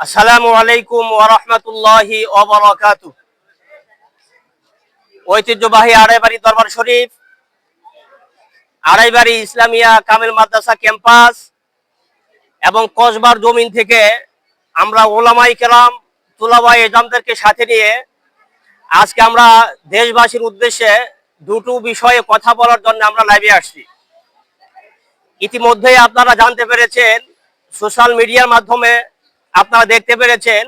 আসসালামু আলাইকুম ওরহমতুল্লাহি ওবরাকাতু ঐতিহ্যবাহী আড়াইবাড়ি দরবার শরীফ, আড়াইবাড়ি ইসলামিয়া কামিল মাদ্রাসা ক্যাম্পাস এবং কসবার জমিন থেকে আমরা ওলামাই কেরাম তুলাবাই এজামদেরকে সাথে নিয়ে আজকে আমরা দেশবাসীর উদ্দেশ্যে দুটো বিষয়ে কথা বলার জন্য আমরা লাইভে আসছি। ইতিমধ্যেই আপনারা জানতে পেরেছেন সোশ্যাল মিডিয়ার মাধ্যমে আপনারা দেখতে পেরেছেন,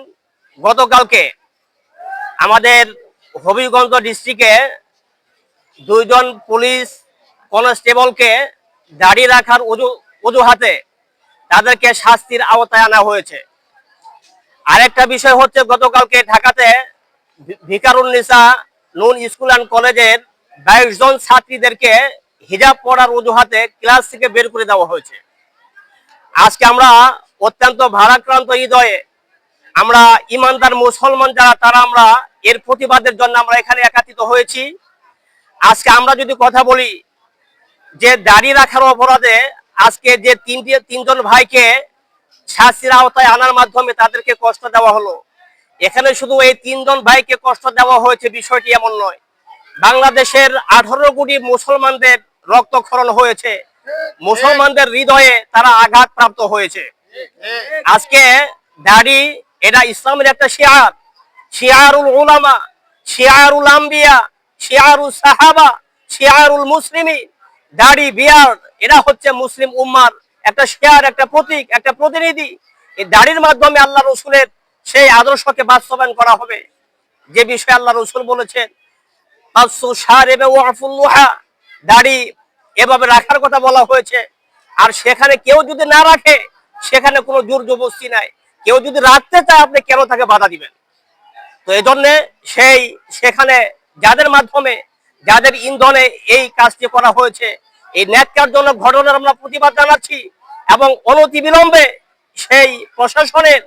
গতকালকে আমাদের হবিগঞ্জ ডিস্ট্রিক্টে দুইজন পুলিশ কনস্টেবলকে দাঁড়িয়ে রাখার অজু- অজুহাতে তাদেরকে শাস্তির আওতায় আনা হয়েছে। আরেকটা বিষয় হচ্ছে গতকালকে ঢাকাতে ভিকারুন্নিসা নুন স্কুল অ্যান্ড কলেজের বাইশ জন ছাত্রীদেরকে হিজাব পড়ার অজুহাতে ক্লাস থেকে বের করে দেওয়া হয়েছে। আজকে আমরা অত্যন্ত ভারাক্রান্ত হৃদয়ে আমরা ইমানদার মুসলমান যারা, তারা আমরা এর প্রতিবাদের জন্য আমরা এখানে একাত্রিত হয়েছি। আজকে আমরা যদি কথা বলি যে দাঁড়িয়ে রাখার অপরাধে আজকে যে তিনটি, তিনজন ভাইকে শাস্তির আওতায় আনার মাধ্যমে তাদেরকে কষ্ট দেওয়া হলো, এখানে শুধু এই তিনজন ভাইকে কষ্ট দেওয়া হয়েছে বিষয়টি এমন নয়। বাংলাদেশের আঠারো কোটি মুসলমানদের রক্তক্ষরণ হয়েছে। মুসলমানদের হৃদয়ে তারা আঘাত প্রাপ্ত হয়েছে। আজকে দাড়ি, এটা ইসলামের একটা শিয়ার, শিয়ারুল উলামা, শিয়ারুল আম্বিয়া শিয়ারুল সাহাবা, শিয়ারুল মুসলিমি। দাড়ি, বিয়ার এরা হচ্ছে মুসলিম উম্মার একটা শেয়ার, একটা প্রতীক, একটা প্রতিনিধি। এই দাড়ির মাধ্যমে আল্লাহ রসুলের সেই আদর্শকে বাস্তবায়ন করা হবে। যে বিষয়ে আল্লাহ রসুল বলেছেন দাড়ি এভাবে রাখার কথা বলা হয়েছে। আর সেখানে কেউ যদি না রাখে সেখানে কোনো জোর জবস্তি নাই। কেউ যদি রাখতে চায়, আপনি কেন তাকে বাধা দিবেন? তো এই জন্যে সেই, সেখানে যাদের মাধ্যমে, যাদের ইন্ধনে এই কাজটি করা হয়েছে, এই ন্যাক্কারজনক ঘটনার আমরা প্রতিবাদ জানাচ্ছি এবং অনতি বিলম্বে সেই প্রশাসনের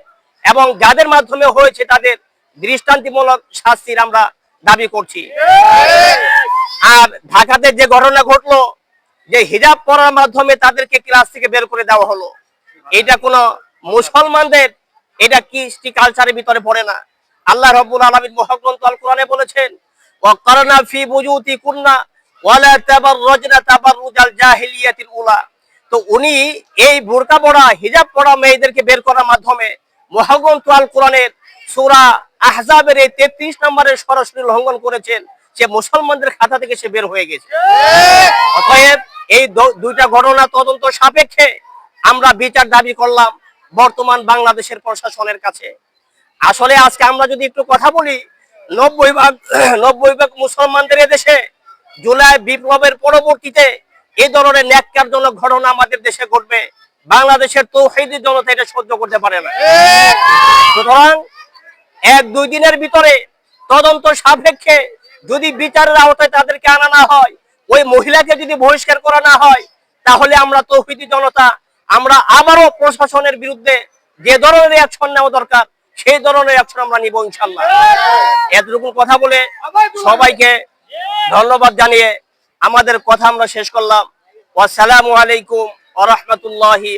এবং যাদের মাধ্যমে হয়েছে তাদের দৃষ্টান্তিমূলক শাস্তির আমরা দাবি করছি। আর ঢাকাতে যে ঘটনা ঘটলো, যে হিজাব করার মাধ্যমে তাদেরকে ক্লাস থেকে বের করে দেওয়া হলো এটা কোনো মুসলমানদের এটা কৃষ্টি কালচারের ভিতরে পড়ে না? আল্লাহ রব্বুল আলামিন মহাগ্রন্থ আল কোরআনে বলেছেন ওয়াকারনা ফি বুজুতি কুন্না ওয়ালা তাবাররাজনা তাবাররুজাল জাহিলিয়াতিল উলা। তো উনি এই বোরকা পড়া হিজাব পড়া মেয়েদেরকে বের করার মাধ্যমে মহাগ্রন্থ আল কোরআনের সূরা আহজাবের এই 33 নম্বরের সরাসরি লঙ্ঘন করেছেন। সে মুসলমানদের খাতা থেকে সে বের হয়ে গেছে। অতএব এই দুইটা ঘটনা তদন্ত সাপেক্ষে আমরা বিচার দাবি করলাম বর্তমান বাংলাদেশের প্রশাসনের কাছে। আসলে আজকে আমরা যদি একটু কথা বলি, নব্বই ভাগ নব্বই ভাগ মুসলমানদের দেশে জুলাই বিপ্লবের পরবর্তীতে এই ধরনের ন্যাক্কারজনক ঘটনা আমাদের দেশে ঘটবে। বাংলাদেশের তৌহিদি জনতা এটা সহ্য করতে পারে না। সুতরাং এক, দুই দিনের ভিতরে তদন্ত সাপেক্ষে যদি বিচারের আওতায় তাদেরকে আনা না হয়, ওই মহিলাকে যদি বহিষ্কার করা না হয়, তাহলে আমরা তৌহিদি জনতা আমরা আবারও প্রশাসনের বিরুদ্ধে যে ধরনের অ্যাকশন নেওয়া দরকার, সেই ধরনের অ্যাকশন আমরা নিব ইনশাল্লাহ। এতটুকু কথা বলে সবাইকে ধন্যবাদ জানিয়ে আমাদের কথা আমরা শেষ করলাম। আসসালামু আলাইকুম আ রাহমাতুল্লাহি